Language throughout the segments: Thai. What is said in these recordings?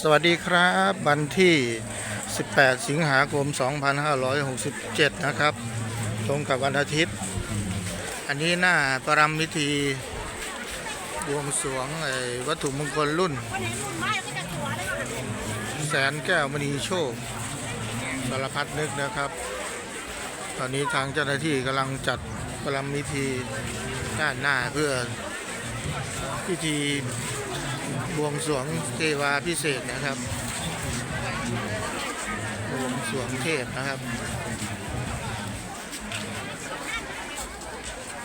สวัสดีครับวันที่ 18 สิงหาคม 2567 นะครับ ตรงกับวันอาทิตย์ อันนี้หน้าประรำพิธีบวงสรวงไอ้วัตถุมงคลรุ่น แสนแก้วมณีโชคสารพัดนึกนะครับ ตอนนี้ทางเจ้าหน้าที่กำลังจัดประรำพิธีด้านหน้าเพื่อพิธี บวงสวงเทวาพิเศษนะครับบวงสวงเทพนะครับ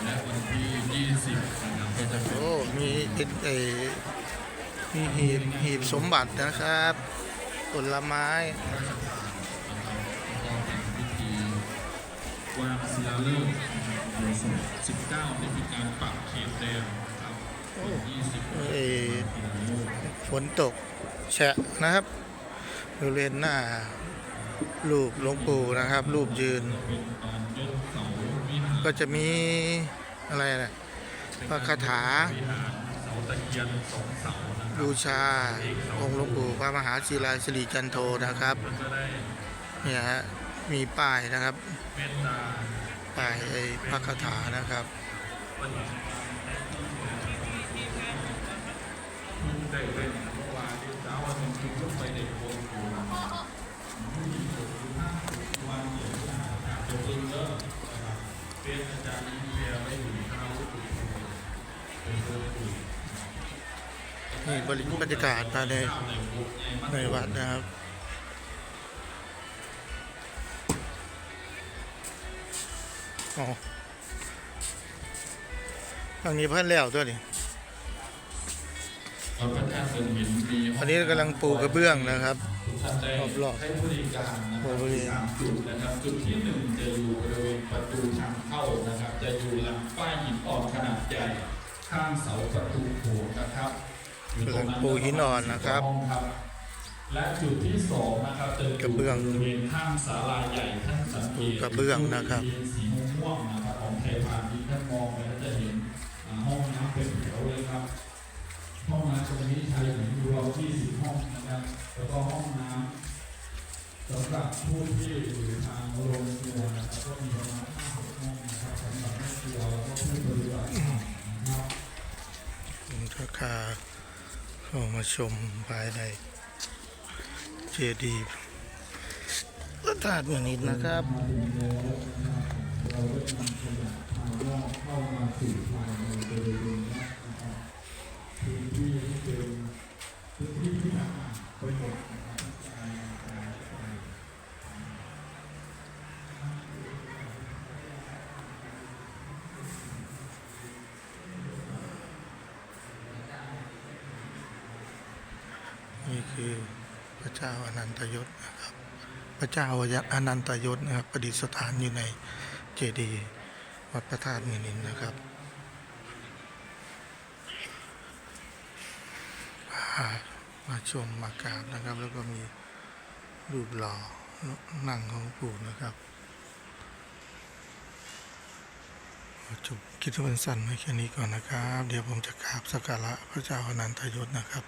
และวันที่ 20นะครับก็จะเป็นโอ้มีเป็เอมีหีบหีบสมบัตินะครับผลไม้ก็เป็นพิธีวางศิลาฤกษ์โดยสด19นี่เป็นการปักเขตแดงครับ20 เออ ฝนตกแฉะนะครับบริเวณหน้ารูปหลวงปู่นะครับ รูปยืน ก็จะมีอะไรนะพระคาถาบูชาองค์หลวงปู่พระมหาศิลาสิริจันโทนะครับเนี่ยฮะมีป้ายนะครับป้ายไอ้พระคาถานะครับ ได้เล่นเมื่อวานที่เช้าวันนี้ยกไปเด็กโกนกูวันเดียวอาจจะเพิ่งเลิกนะครับเป็นอาจารย์เดียไม่อยู่ข้าวตุเป็นเพื่อนคุยนี่บริบรรยากาศภายในในบุกในในวัดนะครับอ๋อทางนี้เพิ่นแล้วตัวนี้ อันนี้กำลังปูกระเบื้องนะครับทุกท่านได้รอบๆให้บริการนะคบรับริเวณสามจุดนะครับ จุดที่หนึ่งจะอยู่บริเวณประตูทางเข้านะครับ จะอยู่หลังป้ายหินอ่อนขนาดใหญ่ ข้างเสาประตูโถงนะครับอยู่ตรงนั้นปูหินอ่อนนะครับห้องครับและจุดที่สองนะครับจะอยู่กระเบื้องบริเวณข้างศาลาใหญ่ท่านสังเกตกระเบื้องนะครับสีม่วงๆนะครับของไทยพาณิชย์ท่านมองไปแล้วจะเห็นอ่าห้องน้ำเป็นแถวเลยครับ ห้องน้ำตรงนี้ใช้ถึงรวม20ห้องนะครับ แล้วก็ห้องน้ำสำหรับผู้ที่อยู่ทางโรงครัวนะครับก็มีประมาณ5-6ห้องนะครับสำหรับแม่ครัวแล้วก็ผู้ปฏิบัติธรรมนะครับคุณทักคาเข้ามาชมภายในเจดีย์พระธาตุเมืองนิดนะครับเราได้นำขยะภายนอกเข้ามาสู่ภายในบริเวณวัดนะครับพื้นที่ที่เป็นพื้นที่ที่สะอาดไปหมดนะครับกายกายกาย นี่คือพระเจ้าอนันตยศนะครับ พระเจ้าอนันตยศนะครับ ประดิษฐานอยู่ในเจดีย์วัดพระธาตุเมืองนินนะครับมาชมมากราบนะครับ แล้วก็มีรูปหล่อนั่งของปู่นะครับจบกิจวันสั้นไว้แค่นี้ก่อนนะครับ เดี๋ยวผมจะกราบสักการะพระเจ้าอนันตยศนะครับ